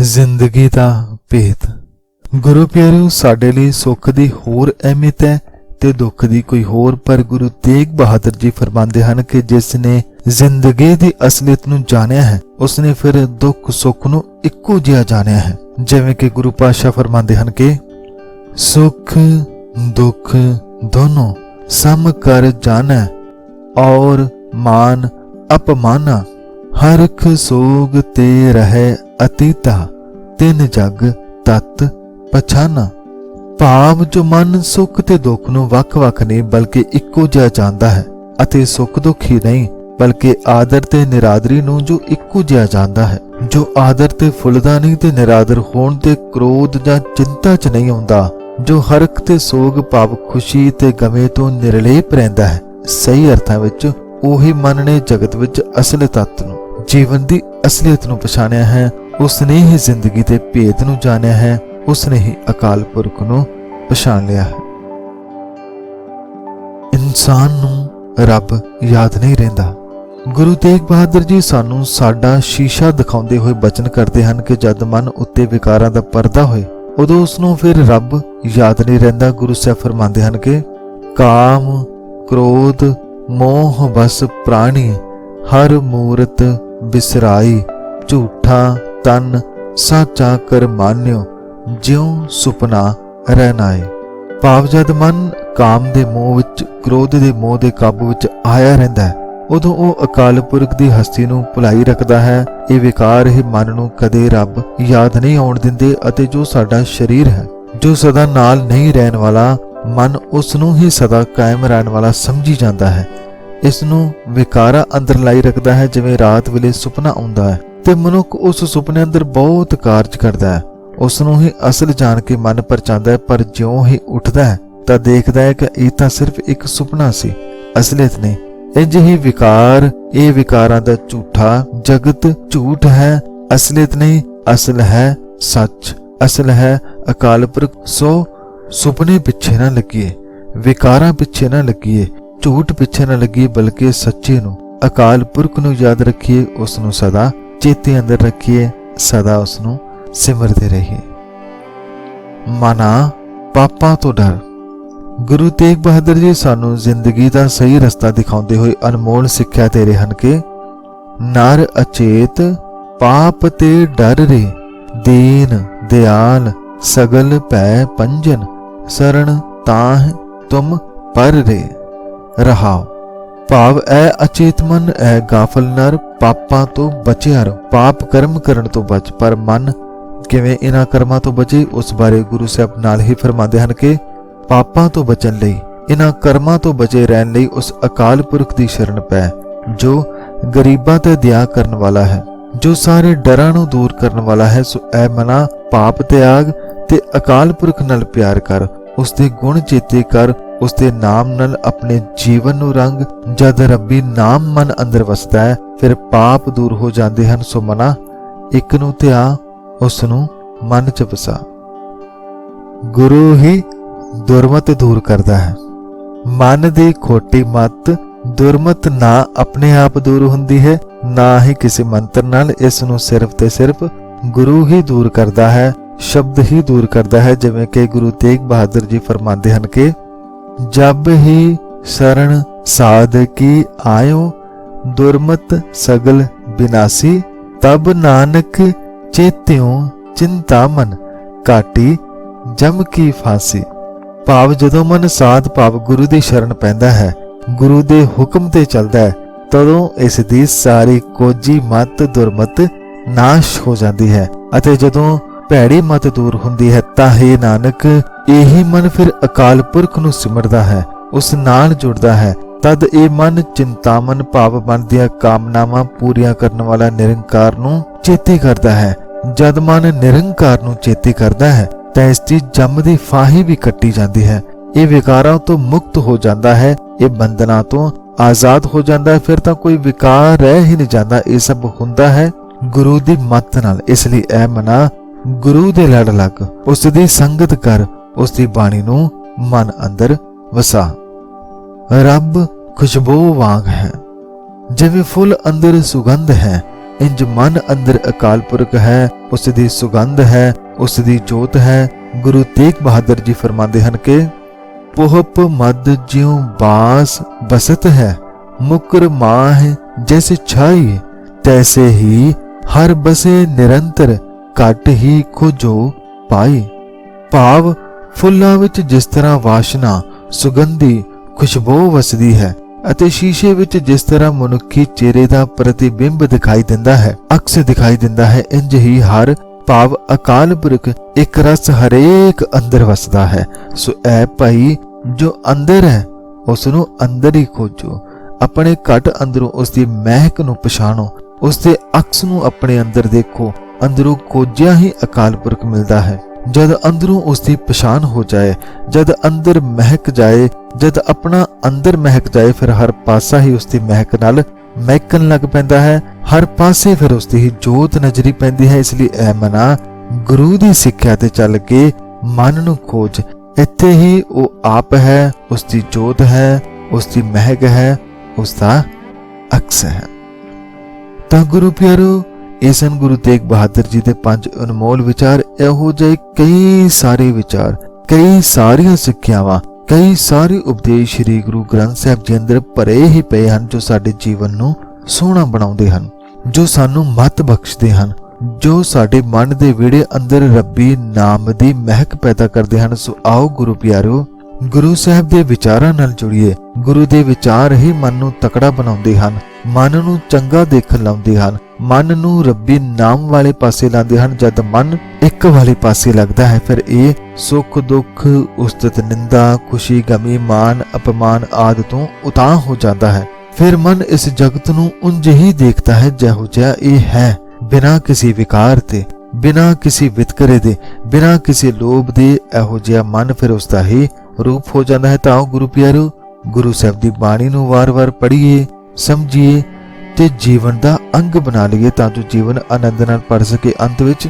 ਜ਼ਿੰਦਗੀ ਦਾ ਭੇਦ ਗੁਰੂ ਪਿਆਰਿਓ, ਸਾਡੇ ਲਈ ਸੁੱਖ ਦੀ ਹੋਰ ਅਹਿਮੀਅਤ ਹੈ ਤੇ ਦੁੱਖ ਦੀ ਕੋਈ ਹੋਰ, ਪਰ ਗੁਰੂ ਤੇਗ ਬਹਾਦਰ ਜੀ ਫਰਮਾਉਂਦੇ ਹਨ ਕਿ ਜਿਸ ਨੇ ਜ਼ਿੰਦਗੀ ਦੀ ਅਸਲੀਅਤ ਨੂੰ ਜਾਣਿਆ ਹੈ ਉਸਨੇ ਫਿਰ ਦੁੱਖ ਸੁੱਖ ਨੂੰ ਇੱਕੋ ਜਿਹਾ ਜਾਣਿਆ ਹੈ। ਜਿਵੇਂ ਕਿ ਗੁਰੂ ਪਾਤਸ਼ਾਹ ਫਰਮਾਉਂਦੇ ਹਨ ਕਿ ਸੁਖ, ਦੁੱਖ ਦੋਨੋਂ ਸਮ ਕਰ ਜਾਣੈ ਔਰ ਮਾਨ ਅਪਮਾਨਾ। ਹਰਖ ਸੋਗ ਤੇ ਰਹੇ ਅਤੀਤਾ ਤਿਨ ਜਗ ਤਤ ਪਛਾਨਾ। ਭਾਵ ਜੋ ਮਨ ਸੁਖ ਤੇ ਦੁੱਖ ਨੂੰ ਵੱਖ-ਵੱਖ ਨਹੀਂ, ਬਲਕਿ ਇੱਕੋ ਜਿਹਾ ਜਾਣਦਾ ਹੈ ਅਤੇ ਸੁਖ ਦੁੱਖ ਹੀ ਨਹੀਂ, ਬਲਕਿ ਆਦਰ ਤੇ ਨਿਰਾਦਰੀ ਨੂੰ ਜੋ ਇੱਕੋ ਜਿਹਾ ਜਾਣਦਾ ਹੈ। ਜੋ ਆਦਰ ਤੇ ਫੁੱਲਦਾ ਨਹੀਂ ਤੇ ਨਿਰਾਦਰ ਹੋਣ ਤੇ ਕ੍ਰੋਧ ਜਾਂ ਚਿੰਤਾ 'ਚ ਨਹੀਂ ਆਉਂਦਾ, ਜੋ ਹਰਖ ਤੇ ਸੋਗ ਭਾਵ ਖੁਸ਼ੀ ਤੇ ਗਮੇ ਤੋਂ ਨਿਰਲੇਪ ਰਹਿੰਦਾ ਹੈ। ਸਹੀ ਅਰਥਾਂ ਵਿੱਚ ਉਹੀ ਮਨ ਨੇ ਜਗਤ ਵਿੱਚ ਅਸਲ ਤੱਤ ਨੂੰ, ਜੀਵਨ ਦੀ ਅਸਲੀਅਤ ਨੂੰ ਪਛਾਣਿਆ ਹੈ। ਉਸਨੇ ਹੀ ਜ਼ਿੰਦਗੀ ਦੇ ਭੇਦ ਨੂੰ ਜਾਣਿਆ ਹੈ ਉਸਨੇ ਹੀ ਅਕਾਲ ਪੁਰਖ ਨੂੰ ਪਛਾਣ ਲਿਆ ਹੈ। ਇਨਸਾਨ ਨੂੰ ਰੱਬ ਯਾਦ ਨਹੀਂ ਰਹਿੰਦਾ। ਗੁਰੂ ਤੇਗ ਬਹਾਦਰ ਜੀ ਸਾਨੂੰ ਸਾਡਾ ਸ਼ੀਸ਼ਾ ਦਿਖਾਉਂਦੇ ਹੋਏ ਬਚਨ ਕਰਦੇ ਹਨ ਕਿ ਜਦ ਮਨ ਉੱਤੇ ਵਿਕਾਰਾਂ ਦਾ ਪਰਦਾ ਹੋਏ, ਉਦੋਂ ਉਸ ਨੂੰ ਫਿਰ ਰੱਬ ਯਾਦ ਨਹੀਂ ਰਹਿੰਦਾ। ਗੁਰੂ ਸਾਹਿਬ ਫਰਮਾਉਂਦੇ ਹਨ ਕਿ ਕਾਮ, ਕ੍ਰੋਧ, ਮੋਹ ਬਸ ਪ੍ਰਾਣੀ, ਹਰ ਮੂਰਤ ਬਿਸਰਾਈ, ਝੂਠਾ ਤਨ ਸਾਚਾ ਕਰ ਮਾਨਿਓ, ਜਿਉ ਸੁਪਨਾ ਰਹਿਨਾਏ। ਭਾਵ ਜਦ ਮਨ ਕਾਮ ਦੇ ਮੋਹ ਵਿੱਚ, ਕ੍ਰੋਧ ਦੇ ਮੋਹ ਦੇ ਕਾਬੂ ਵਿੱਚ ਆਇਆ ਰਹਿੰਦਾ ਹੈ, ਉਦੋਂ ਉਹ ਅਕਾਲ ਪੁਰਖ ਦੀ ਹਸਤੀ ਨੂੰ ਭੁਲਾਈ ਰੱਖਦਾ ਹੈ। ਇਹ ਵਿਕਾਰ ਹੀ ਮਨ ਨੂੰ ਕਦੇ ਰੱਬ ਯਾਦ ਨਹੀਂ ਆਉਣ ਦਿੰਦੇ ਅਤੇ ਜੋ ਸਾਡਾ ਸਰੀਰ ਹੈ, ਜੋ ਸਦਾ ਨਾਲ ਨਹੀਂ ਰਹਿਣ ਵਾਲਾ, ਮਨ ਉਸ ਨੂੰ ਹੀ ਸਦਾ ਕਾਇਮ ਰਹਿਣ ਵਾਲਾ ਸਮਝੀ ਜਾਂਦਾ ਹੈ। ਇਸ ਨੂੰ ਵਿਕਾਰਾ ਅੰਦਰ ਲਾਈ ਰੱਖਦਾ ਹੈ, ਜਿਵੇਂ ਰਾਤ ਵੇਲੇ ਸੁਪਨਾ ਆਉਂਦਾ ਹੈ। ਤੇ ਮਨੁੱਖ ਉਸ ਸੁਪਨੇ ਅੰਦਰ ਬਹੁਤ ਕਾਰਜ ਕਰਦਾ ਹੈ। ਉਸ ਨੂੰ ਹੀ ਅਸਲ ਜਾਣ ਕੇ ਮਨ ਪਰਚਾਉਂਦਾ ਹੈ, ਪਰ ਜਿਉਂ ਹੀ ਉੱਠਦਾ ਹੈ, ਤਾਂ ਦੇਖਦਾ ਹੈ ਕਿ ਇਹ ਤਾਂ ਸਿਰਫ ਇੱਕ ਸੁਪਨਾ ਸੀ, ਅਸਲੀਅਤ ਨਹੀਂ। ਇੰਜ ਹੀ ਵਿਕਾਰ, ਇਹ ਵਿਕਾਰਾਂ ਦਾ ਝੂਠਾ ਜਗਤ ਝੂਠ ਹੈ, ਅਸਲੀਅਤ ਨਹੀਂ, ਅਸਲ ਹੈ ਸੱਚ। ਅਸਲ ਹੈ ਅਕਾਲ ਪੁਰਖ, ਸੋ ਸੁਪਨੇ ਪਿੱਛੇ ਨਾ ਲੱਗੀਏ, ਵਿਕਾਰਾਂ ਪਿੱਛੇ ਨਾ ਲੱਗੀਏ, ਝੂਠ ਪਿੱਛੇ ਨਾ ਲੱਗੀਏ, ਬਲਕਿ ਸੱਚੇ ਨੂੰ, ਅਕਾਲ ਪੁਰਖ ਨੂੰ ਯਾਦ ਰੱਖੀਏ, ਉਸ ਨੂੰ ਸਦਾ ਚੇਤੇ ਅੰਦਰ ਰੱਖੀਏ, ਸਦਾ ਉਸ ਨੂੰ ਸਿਮਰਦੇ ਰਹੀਏ। ਮਨਾ, ਪਾਪਾਂ ਤੋਂ ਡਰ। ਗੁਰੂ ਤੇਗ ਬਹਾਦਰ ਜੀ ਸਾਨੂੰ ਜ਼ਿੰਦਗੀ ਦਾ ਸਹੀ ਰਸਤਾ ਦਿਖਾਉਂਦੇ ਹੋਏ ਅਨਮੋਲ ਸਿੱਖਿਆ ਦੇ ਰਹੇ ਹਨ ਕਿ ਨਰ ਅਚੇਤ, ਪਾਪ ਤੇ ਡਰ ਰੇ, ਦੀਨ, ਦਿਆਲ, ਸਗਲ ਭੈ ਪੰਜਨ, ਸਰਣ ਤਾਹ ਤੁਮ ਪਰ ਰੇ। ਰਹਾਓ। ਭਾਵ ਐ ਅਚੇਤ ਮਨ, ਐ ਗਾਫਲ ਨਰ, ਪਾਪਾਂ ਤੋਂ ਬਚਿਆ ਰਹੋ। ਪਾਪ ਕਰਮ ਕਰਨ ਤੋਂ ਬਚ, ਪਰ ਮਨ ਕਿਵੇਂ ਇਹਨਾਂ ਕਰਮਾਂ ਤੋਂ ਬਚੇ, ਉਸ ਬਾਰੇ ਗੁਰੂ ਸਾਹਿਬ ਨਾਲ ਹੀ ਫਰਮਾਉਂਦੇ ਹਨ ਕਿ ਪਾਪਾਂ ਤੋਂ ਬਚਣ ਲਈ, ਇਹਨਾਂ ਕਰਮਾਂ ਤੋਂ ਬਚੇ ਰਹਿਣ ਲਈ ਉਸ ਅਕਾਲ ਪੁਰਖ ਦੀ ਸ਼ਰਨ ਪੈ, ਜੋ ਗਰੀਬਾਂ ਤੇ ਦਇਆ ਕਰਨ ਵਾਲਾ ਹੈ, ਜੋ ਸਾਰੇ ਡਰਾਂ ਨੂੰ ਦੂਰ ਕਰਨ ਵਾਲਾ ਹੈ, ਸੋ ਐ ਮਨਾ ਪਾਪ, ਤਿਆਗ ਤੇ ਅਕਾਲ ਪੁਰਖ ਨਾਲ ਪਿਆਰ ਕਰ। ਉਸ ਦੇ ਗੁਣ ਚੇਤੇ ਕਰ ਉਸ ਦੇ ਨਾਮ ਨਾਲ ਆਪਣੇ ਜੀਵਨ ਨੂੰ ਰੰਗ, ਜਦ ਰੱਬੀ ਨਾਮ ਮਨ ਅੰਦਰ ਵਸਦਾ ਹੈ, ਫਿਰ ਪਾਪ ਦੂਰ ਹੋ ਜਾਂਦੇ ਹਨ, ਸੋ ਮਨਾ। ਇੱਕ ਨੂੰ ਧਿਆ ਉਸ ਨੂੰ ਮਨ ਚ ਵਸਾ। ਗੁਰੂ ਹੀ ਦੁਰਮਤ ਦੂਰ ਕਰਦਾ ਹੈ। ਮਨ ਦੀ ਖੋਟੀ ਮਤ ਦੁਰਮਤ ਨਾ ਆਪਣੇ ਆਪ ਦੂਰ ਹੁੰਦੀ ਹੈ, ਨਾ ਹੀ ਕਿਸੇ ਮੰਤਰ ਨਾਲ ਇਸ ਨੂੰ ਸਿਰਫ ਤੇ ਸਿਰਫ ਗੁਰੂ ਹੀ ਦੂਰ ਕਰਦਾ ਹੈ। ਸ਼ਬਦ ਹੀ ਦੂਰ ਕਰਦਾ ਹੈ, ਜਿਵੇਂ ਕਿ ਗੁਰੂ ਤੇਗ ਬਹਾਦਰ ਜੀ ਫਰਮਾਉਂਦੇ ਹਨ ਕਿ, ਜਬ ਹੀ ਸਰਣ ਸਾਧ ਕੀ ਆਇਓ, ਦੁਰਮਤ ਸਗਲ ਬਿਨਾਸੀ, ਤਬ ਨਾਨਕ ਚੇਤਿਓ ਚਿੰਤਾ ਮਨ, ਕਾਟੀ ਜਮ ਕੀ ਫਾਸੀ। ਭਾਵ ਜਦੋਂ ਮਨ ਸਾਧ ਭਾਵ ਗੁਰੂ ਦੀ ਸ਼ਰਨ ਪੈਂਦਾ ਹੈ, ਗੁਰੂ ਦੇ ਹੁਕਮ ਤੇ ਚੱਲਦਾ ਹੈ, ਤਦੋਂ ਇਸ ਦੀ ਸਾਰੀ ਕੋਜੀ ਮਤ ਦੁਰਮਤ ਨਾਸ਼ ਹੋ ਜਾਂਦੀ ਹੈ ਅਤੇ ਜਦੋਂ ਭੈੜੀ ਮਤ ਦੂਰ ਹੁੰਦੀ ਹੈ, ਤਾਂ ਹੀ ਨਾਨਕ, ਇਹੀ ਮਨ ਫਿਰ ਅਕਾਲ ਪੁਰਖ ਨੂੰ ਸਿਮਰਦਾ ਹੈ, ਉਸ ਨਾਲ ਜੁੜਦਾ ਹੈ। ਤਦ ਇਹ ਮਨ ਚਿੰਤਾਮਨ ਭਾਵ ਮਨ ਕਾਮਨਾਵਾਂ ਪੂਰੀਆਂ ਕਰਨ ਵਾਲਾ ਨਿਰੰਕਾਰ ਨੂੰ ਚੇਤੇ ਕਰਦਾ ਹੈ। ਜਦ ਮਨ ਨਿਰੰਕਾਰ ਨੂੰ ਚੇਤੇ ਕਰਦਾ ਹੈ, ਤਾਂ ਇਸ ਦੀ ਜੰਮ ਦੀ ਫਾਹੀ ਵੀ ਕੱਟੀ ਜਾਂਦੀ ਹੈ। ਇਹ ਵਿਕਾਰਾਂ ਤੋਂ ਮੁਕਤ ਹੋ ਜਾਂਦਾ ਹੈ, ਇਹ ਬੰਧਨਾਂ ਤੋਂ ਆਜ਼ਾਦ ਹੋ ਜਾਂਦਾ ਹੈ, ਫਿਰ ਤਾਂ ਕੋਈ ਵਿਕਾਰ ਰਹਿ ਹੀ ਨਹੀਂ ਜਾਂਦਾ। ਇਹ ਸਭ ਹੁੰਦਾ ਹੈ ਗੁਰੂ ਦੀ ਮੱਤ ਨਾਲ, ਇਸ ਲਈ ਇਹ ਮਨਾ ਗੁਰੂ ਦੇ ਲੜ ਲੱਗ ਉਸ ਦੀ ਸੰਗਤ ਕਰ ਉਸ ਦੀ ਬਾਣੀ ਨੂੰ ਮਨ ਅੰਦਰ ਵਸਾ। ਰੱਬ ਖੁਸ਼ਬੂ ਵਾਂਗ ਹੈ। ਜਿਵੇਂ ਫੁੱਲ ਅੰਦਰ ਸੁਗੰਧ ਹੈ, ਇੰਜ ਮਨ ਅੰਦਰ ਅਕਾਲ ਪੁਰਖ ਹੈ ਉਸ ਦੀ ਸੁਗੰਧ ਹੈ ਉਸ ਦੀ ਜੋਤ ਹੈ। ਗੁਰੂ ਤੇਗ ਬਹਾਦਰ ਜੀ ਫਰਮਾਉਂਦੇ ਹਨ ਕਿ, ਪੋਹਪ ਮਦ ਜਿਉ ਬਾਸ ਬਸਤ ਹੈ, ਮੁਕਰ ਮਾਹ ਜੈਸੇ ਛਾਈ, ਤੈਸੇ ਹੀ ਹਰ ਬਸੇ ਨਿਰੰਤਰ ਘਟ ਹੀ ਖੋਜੋ ਪਾਈ ਭਾਵ ਫੁੱਲਾਂ ਵਿੱਚ ਜਿਸ ਤਰ੍ਹਾਂ ਵਾਸ਼ਨਾ, ਸੁਗੰਧੀ, ਖੁਸ਼ਬੂ ਵਸਦੀ ਹੈ ਅਤੇ ਸ਼ੀਸ਼ੇ ਵਿੱਚ ਜਿਸ ਤਰ੍ਹਾਂ ਮਨੁੱਖੀ ਚਿਹਰੇ ਦਾ ਪ੍ਰਤੀਬਿੰਬ ਦਿਖਾਈ ਦਿੰਦਾ ਹੈ, ਅਕਸ ਦਿਖਾਈ ਦਿੰਦਾ ਹੈ, ਇੰਜ ਹੀ ਹਰ ਭਾਵ ਅਕਾਲ ਪੁਰਖ ਇੱਕ ਰਸ ਹਰੇਕ ਅੰਦਰ ਵਸਦਾ ਹੈ। ਸੋ ਐ ਭਾਈ, ਜੋ ਅੰਦਰ ਹੈ ਉਸ ਨੂੰ ਅੰਦਰ ਹੀ ਖੋਜੋ। ਆਪਣੇ ਘਟ ਅੰਦਰੋਂ ਉਸ ਦੀ ਮਹਿਕ ਨੂੰ ਪਛਾਣੋ ਉਸ ਦੇ ਅਕਸ ਨੂੰ ਆਪਣੇ ਅੰਦਰ ਦੇਖੋ। ਅੰਦਰੋਂ ਕੋਜਿਆ ਹੀ ਅਕਾਲ ਪੁਰਖ ਮਿਲਦਾ ਹੈ। ਜਦ ਅੰਦਰੋਂ ਉਸ ਦੀ ਪਛਾਣ ਹੋ ਜਾਏ, ਜਦ ਅੰਦਰ ਮਹਿਕ ਜਾਏ, ਜਦ ਆਪਣਾ ਅੰਦਰ ਮਹਿਕ ਜਾਏ, ਫਿਰ ਹਰ ਪਾਸਾ ਹੀ ਉਸ ਦੀ ਮਹਿਕ ਨਾਲ ਮਹਿਕਣ ਲੱਗ ਪੈਂਦਾ ਹੈ। ਹਰ ਪਾਸੇ ਫਿਰ ਉਸ ਦੀ ਜੋਤ ਨਜ਼ਰੀ ਪੈਂਦੀ ਹੈ, ਇਸ ਲਈ ਐ ਮਨਾ ਗੁਰੂ ਦੀ ਸਿੱਖਿਆ ਤੇ ਚੱਲ ਕੇ ਮਨ ਨੂੰ ਖੋਜ। ਇੱਥੇ ਹੀ ਉਹ ਆਪ ਹੈ ਉਸ ਦੀ ਜੋਤ ਹੈ ਉਸ ਦੀ ਮਹਿਕ ਹੈ ਉਸ ਦਾ ਅਕਸ ਹੈ। ਤਾਂ ਗੁਰੂ ਪਿਆਰੋ ਇਹ ਸਨ ਗੁਰੂ ਤੇਗ ਬਹਾਦਰ ਜੀ ਦੇ ਪੰਜ ਅਨਮੋਲ ਵਿਚਾਰ। ਇਹੋ ਜਿਹੇ ਕਈ ਸਾਰੇ ਵਿਚਾਰ, ਕਈ ਸਾਰੀਆਂ ਸਿੱਖਿਆਵਾਂ, ਕਈ ਸਾਰੇ ਉਪਦੇਸ਼ ਸ੍ਰੀ ਗੁਰੂ ਗ੍ਰੰਥ ਸਾਹਿਬ ਜੀ ਅੰਦਰ ਭਰੇ ਹੀ ਪਏ ਹਨ, ਜੋ ਸਾਡੇ ਜੀਵਨ ਨੂੰ ਸੋਹਣਾ ਬਣਾਉਂਦੇ ਹਨ, ਜੋ ਸਾਨੂੰ ਮਤ ਬਖਸ਼ਦੇ ਹਨ, ਜੋ ਸਾਡੇ ਮਨ ਦੇ ਵਿੜੇ ਅੰਦਰ ਰੱਬੀ ਨਾਮ ਦੀ ਮਹਿਕ ਪੈਦਾ ਕਰਦੇ ਹਨ। ਸੋ ਆਓ ਗੁਰੂ ਪਿਆਰੋ ਗੁਰੂ ਸਾਹਿਬ ਦੇ ਵਿਚਾਰਾਂ ਨਾਲ ਜੁੜੀਏ। ਗੁਰੂ ਦੇ ਵਿਚਾਰ ਹੀ ਮਨ ਨੂੰ ਤਕੜਾ ਬਣਾਉਂਦੇ ਹਨ। ਮਨ ਨੂੰ ਚੰਗਾ ਦੇਖਣ ਲਾਉਂਦੇ ਹਨ। ਮਨ ਨੂੰ ਰੱਬੀ ਨਾਮ ਵਾਲੇ ਪਾਸੇ ਲਾਉਂਦੇ ਹਨ। ਜਦ ਮਨ ਇੱਕ ਵਾਲੇ ਪਾਸੇ ਲੱਗਦਾ ਹੈ, ਫਿਰ ਇਹ ਸੁੱਖ, ਦੁੱਖ, ਉਸਤਤ, ਨਿੰਦਾ, ਖੁਸ਼ੀ, ਗਮੀ ਮਾਨ ਅਪਮਾਨ ਆਦਿ ਤੋਂ ਉਤਾਂ ਹੋ ਜਾਂਦਾ ਹੈ। ਫਿਰ ਮਨ ਇਸ ਜਗਤ ਨੂੰ ਉਂਝ ਹੀ ਦੇਖਦਾ ਹੈ, ਜਿਹੋ ਜਿਹਾ ਇਹ ਹੈ। ਬਿਨਾਂ ਕਿਸੇ ਵਿਕਾਰ ਤੇ, ਬਿਨਾਂ ਕਿਸੇ ਵਿਤਕਰੇ ਦੇ, ਬਿਨਾਂ ਕਿਸੇ ਲੋਭ ਦੇ ਇਹੋ ਜਿਹਾ ਮਨ ਫਿਰ ਉਸਦਾ ਹੀ ਰੂਪ ਹੋ ਜਾਂਦਾ ਹੈ ਤਾਂ ਆਓ ਗੁਰੂ ਪਿਆਰੋ, ਗੁਰੂ ਸਾਹਿਬ ਦੀ ਬਾਣੀ ਨੂੰ ਵਾਰ-ਵਾਰ ਪੜ੍ਹੀਏ, ਸਮਝੀਏ ਤੇ ਜੀਵਨ ਦਾ ਅੰਗ ਬਣਾ ਲਈਏ ਤਾਂ ਜੋ ਜੀਵਨ ਆਨੰਦ ਨਾਲ ਪੜ ਸਕੇ। ਅੰਤ ਵਿੱਚ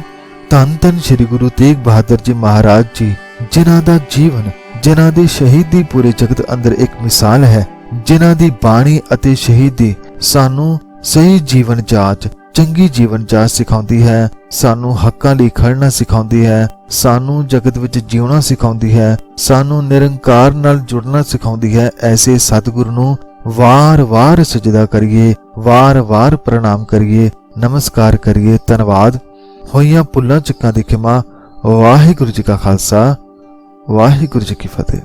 ਧੰਨ ਧੰਨ ਸ੍ਰੀ ਗੁਰੂ ਤੇਗ ਬਹਾਦਰ ਜੀ ਮਹਾਰਾਜ ਜੀ, ਜਿਨ੍ਹਾਂ ਦਾ ਜੀਵਨ, ਜਿਨ੍ਹਾਂ ਦੀ ਸ਼ਹੀਦੀ ਪੂਰੇ ਜਗਤ ਅੰਦਰ ਇੱਕ ਮਿਸਾਲ ਹੈ, ਜਿਨ੍ਹਾਂ ਦੀ ਬਾਣੀ ਅਤੇ ਸ਼ਹੀਦੀ ਸਾਨੂੰ ਸਹੀ ਜੀਵਨ ਜਾਚ ਚੰਗੀ ਜੀਵਨ ਜਾਚ ਸਿਖਾਉਂਦੀ ਹੈ, ਸਾਨੂੰ ਹੱਕਾਂ ਲਈ ਖੜਨਾ ਸਿਖਾਉਂਦੀ ਹੈ, ਸਾਨੂੰ ਜਗਤ ਵਿੱਚ ਜਿਉਣਾ ਸਿਖਾਉਂਦੀ ਹੈ, ਸਾਨੂੰ ਨਿਰੰਕਾਰ ਨਾਲ ਜੁੜਨਾ ਸਿਖਾਉਂਦੀ ਹੈ, ਐਸੇ ਸਤਿਗੁਰੂ ਨੂੰ ਵਾਰ-ਵਾਰ ਸਜਦਾ ਕਰੀਏ, ਵਾਰ-ਵਾਰ ਪ੍ਰਣਾਮ ਕਰੀਏ, ਨਮਸਕਾਰ ਕਰੀਏ, ਧੰਨਵਾਦ। ਹੋਈਆਂ ਪੁੱਲਾਂ ਚੱਕਾਂ ਦੀ ਖਿਮਾ, ਵਾਹਿਗੁਰੂ ਜੀ ਕਾ ਖਾਲਸਾ, ਵਾਹਿਗੁਰੂ ਜੀ ਕੀ ਫਤਿਹ।